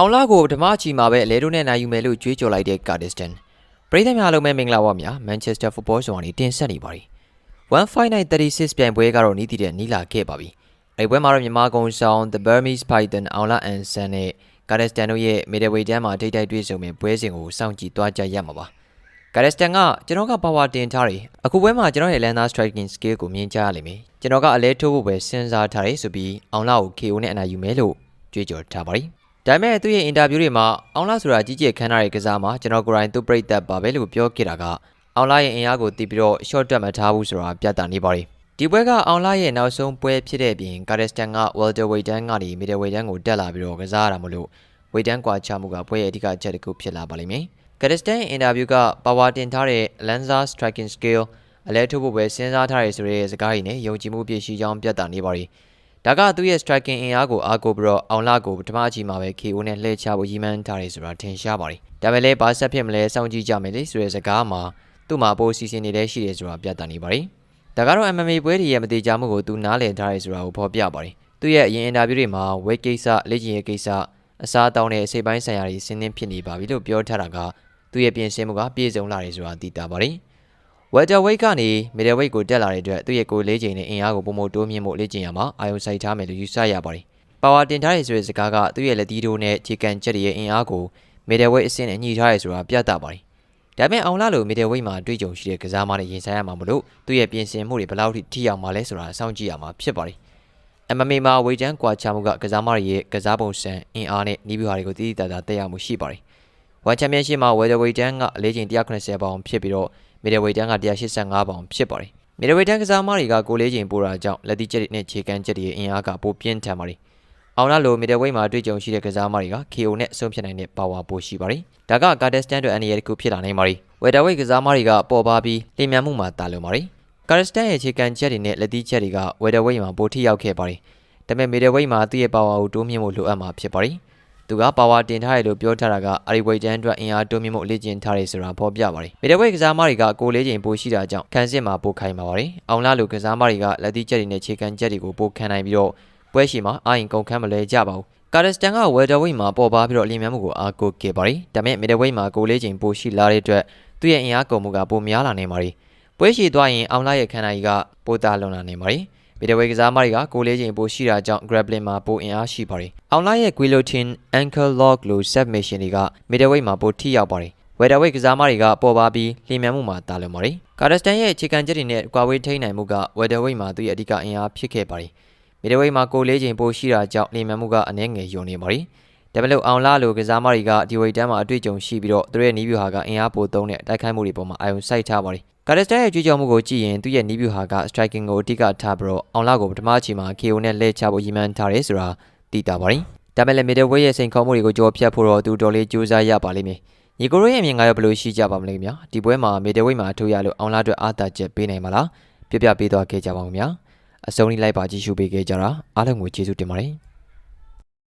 အောင်လာကိုပထမအချီမှာပဲအလဲတို့နဲ့နိုင်ယူမယ်လို့ကြွေးကြော်လိုက်တဲ့ကာဒစ်တန်ပရိသတ်များအားလုံးပဲမင်္ဂလာပါများမန်ချက်စတာဖုတ်ဘောဆောင်ကနေတင်ဆက်နေပါပြီ15936ပြိုင်ပွဲကတော့နီးတည်တဲ့နီးလာခဲ့ပါပြီအဲဒီပွဲမှာတော့မြန်မာကုန်းဆောင် The Burmese Python အောင်လာအန်ဆန်နဲ့ကာဒစ်တန်တို့ရဲ့ middleweight တန်းမှာထိတိုက်တွေ့ဆုံမဲ့ပွဲစဉ်ကိုစောင့်ကြည့်သွားကြရမှာပါကာဒစ်တန်ကကျွန်တော်ကပါဝါတင်ထားတယ်အခုပွဲမှာကျွန်တော်ရဲ့ Landa striking skill ကိုမြင်ကြရလိမ့်မယ်ကျွန်တော်ကအလဲထိုးဖို့ပဲစဉ်းစားထားတယ်ဆိုပြီးအောင်လာကို KO နဲ့အနိုင်ယူမယ်လို့ကြွေးကြော်ထားပါတယ် ဒါပေမဲ့သူ့ရဲ့အင်တာဗျူးတွေမှာအောင်လာဆိုတာကြီးကျယ်ခမ်းနားတဲ့ကစားမှာကျွန်တော်ကိုယ်တိုင်သူ့ပြိသက်ပါပဲလို့ပြောခဲ့တာကအောင်လာရဲ့အင်အားကိုတီးပြီးတော့ short တက်မထားဘူးဆိုတာပြသနေပါတယ်ဒီပွဲကအောင်လာရဲ့နောက်ဆုံးပွဲဖြစ်တဲ့အပြင်ကာဒက်စတန်က welterweight တန်းကနေ middleweight တန်းကိုတက်လာပြီးတော့ကစားရတာမလို့ weight တန်းကွာခြားမှုကပွဲရဲ့အဓိကအချက်တစ်ခုဖြစ်လာပါလိမ့်မယ်ကာဒက်စတန်အင်တာဗျူးက power တင်ထားတဲ့ Lanza striking skill အလဲထုတ်ဖို့ပဲစဉ်းစားထားရဆိုတဲ့စကားရည်နဲ့ယုံကြည်မှုပြည့်ရှိကြောင်းပြသနေပါတယ် ဒါကသူ့ရဲ့ striking အင်အားကိုအားကိုပြီးတော့အောင်လာကိုပထမအချိန်မှာပဲ KO နဲ့လှည့်ချဖို့ရည်မှန်းထားတယ်ဆိုတာထင်ရှားပါတယ်။ဒါပေမဲ့လည်းဘာဆက်ဖြစ်မလဲစောင့်ကြည့်ကြမယ်လေဆိုတဲ့စကားမှာသူ့မှာပိုစီစဉ်နေတဲ့ရှိတယ်ဆိုတာပြသနေပါတယ်။ဒါကတော့ MMA ပွဲတွေရဲ့မတိကျမှုကိုသူနားလည်ထားတယ်ဆိုတာကိုဖော်ပြပါတယ်။သူ့ရဲ့အရင်အင်တာဗျူးတွေမှာ weight ကိစ္စလေ့ကျင့်ရေးကိစ္စအစားအသောက်နဲ့အစိပ်ပိုင်းဆိုင်ရာတွေစဉ်းနှင်းဖြစ်နေပါပြီလို့ပြောထားတာကသူ့ရဲ့ပြင်ဆင်မှုကပြည့်စုံလာတယ်ဆိုတာသိတာပါတယ်။ welterweight ကနေ middleweight ကိုတက်လာတဲ့အတွက်သူ့ရဲ့ကိုယ်လေးချိန်နဲ့အင်အားကိုပုံမတိုးမြင့်ဖို့လေ့ကျင့်ရမှာအာယုံစိုက်ထားမယ်လို့ယူဆရပါတယ်။ power တင်ထားရဆိုတဲ့စကားကသူ့ရဲ့လက်သီးတို့နဲ့ခြေကန်ချက်တွေရဲ့အင်အားကို middleweight အဆင့်နဲ့ညှိထားရဆိုတာပြသပါတယ်။ဒါပေမဲ့အောင်လာလို middleweight မှာတွေ့ကြုံရှိတဲ့ကစားမနဲ့ရင်ဆိုင်ရမှာမလို့သူ့ရဲ့ပြင်ဆင်မှုတွေဘယ်လောက်ထိထိရောက်မှာလဲဆိုတာစောင့်ကြည့်ရမှာဖြစ်ပါတယ်။ MMA မှာဝေတန်းကွာခြားမှုကကစားမတွေရဲ့ကစားပုံစံအင်အားနဲ့နီးပြူဟာတွေကိုတည်တည်တာတာတက်ရောက်မှုရှိပါတယ်။ One Championship မှာ welterweight တန်းကအလေးချိန်190ပေါင်ဖြစ်ပြီးတော့ middleweight တန်းက185ပေါင်ဖြစ်ပါတယ်။ middleweight တန်းကစားမတွေကကိုလေးချိန်ပိုတာကြောင့်လက်သီးချက်တွေနဲ့ခြေကမ်းချက်တွေရဲ့အင်အားကပိုပြင်းထန်ပါတယ်။အောင်လာလို middleweight မှာတွေ့ကြုံရှိတဲ့ကစားမတွေက KO နဲ့အဆုံးဖြတ်နိုင်တဲ့ power ပိုရှိပါတယ်။ဒါက Kazakhstan အတွက်အနေရတစ်ခုဖြစ်လာနိုင်ပါတယ်။ welterweight ကစားမတွေကပေါ်ပါပြီးလျင်မြန်မှုမှာတာလွန်ပါတယ်။ Kazakhstan ရဲ့ခြေကမ်းချက်တွေနဲ့လက်သီးချက်တွေက welterweight မှာပိုထိရောက်ခဲ့ပါတယ်။ဒါပေမဲ့ middleweight မှာသူ့ရဲ့ power ကိုတိုးမြင့်ဖို့လိုအပ်မှာဖြစ်ပါတယ်။ သူကပါဝါတင်ထားတယ်လို့ပြောထားတာကအာရီဝိတ်တန်းအတွက်အင်အားတိုးမြင့်မှုလေ့ကျင့်ထားတယ်ဆိုတာဖော်ပြပါတယ်။မီဒဝိတ်ကစားမတွေကကိုလေးချိန်ပိုရှိတာကြောင့်ခံစစ်မှာပိုခိုင်ပါပါတယ်။အောင်လာလိုကစားမတွေကလက်သီးချက်တွေနဲ့ခြေခံချက်တွေကိုပိုခံနိုင်ပြီးတော့ပွဲရှိမှာအာရင်ကုန်ခန်းမလဲကြပါဘူး။ကာဒစတန်ကဝယ်တာဝိတ်မှာပေါ်ပါပြီးတော့လျင်မြန်မှုကိုအားကိုးခဲ့ပါတယ်။ဒါပေမဲ့မီဒဝိတ်မှာကိုလေးချိန်ပိုရှိလာတဲ့အတွက်သူ့ရဲ့အင်အားကုန်မှုကပိုများလာနေပါတယ်။ပွဲရှိသွားရင်အောင်လာရဲ့ခန္ဓာကြီးကပိုတာလွန်လာနေပါတယ်။ မီဒဝေးကစားမတွေကကိုလေးချိန်ပိုရှိတာကြောင့် grappling မှာပိုအင်အားရှိပါတယ်။အောင်လာရဲ့ guillotine ankle lock လို submission တွေကမီဒဝေးမှာပိုထိရောက်ပါတယ်။ welterweight ကစားမတွေကပေါ်ပါပြီးလျင်မြန်မှုမှာတာလွန်ပါတယ်။ကာဒစတန်ရဲ့အခြေခံချက်တွေနဲ့ကွာဝေးထိန်းနိုင်မှုက welterweight မှာသူ့ရဲ့အဓိကအင်အားဖြစ်ခဲ့ပါတယ်။မီဒဝေးမှာကိုလေးချိန်ပိုရှိတာကြောင့်လျင်မြန်မှုကအနည်းငယ်ယုံနေပါတယ်။ဒါပေမဲ့အောင်လာလိုကစားမတွေကဒီဝိတ်တန်းမှာအတွေ့အကြုံရှိပြီးတော့သူတို့ရဲ့နီးဗျူဟာကအင်အားပိုသုံးတဲ့တိုက်ခိုက်မှုတွေပေါ်မှာအာရုံစိုက်ထားပါတယ် ကာဒက်စတန်ရဲ့ကြွေးကြော်မှုကိုကြည့်ရင်သူ့ရဲ့နီးဗျူဟာက striking ကိုအဓိကထားပြီးတော့အောင်လာကိုပထမအချိန်မှာ KO နဲ့လဲချဖို့ရည်မှန်းထားတယ်ဆိုတာသိတာပါတယ်။ဒါပေမဲ့လည်း middleweight ရဲ့စိန်ခေါ်မှုတွေကိုကြော်ဖြတ်ဖို့တော့သူတော်လေးကြိုးစားရပါလိမ့်မယ်။ညီကိုရိုရဲ့အမြင်ကရောဘယ်လိုရှိကြပါမလဲခင်ဗျာ။ဒီပွဲမှာ middleweight မှာအထူးရလို့အောင်လာအတွက်အားသာချက်ပေးနိုင်မှာလား။ပြပြပေးသွားခဲ့ကြပါဦးခင်ဗျာ။အဆုံးထိလိုက်ပါကြည့်ရှုပေးခဲ့ကြတာအားလုံးကိုကျေးဇူးတင်ပါတယ်။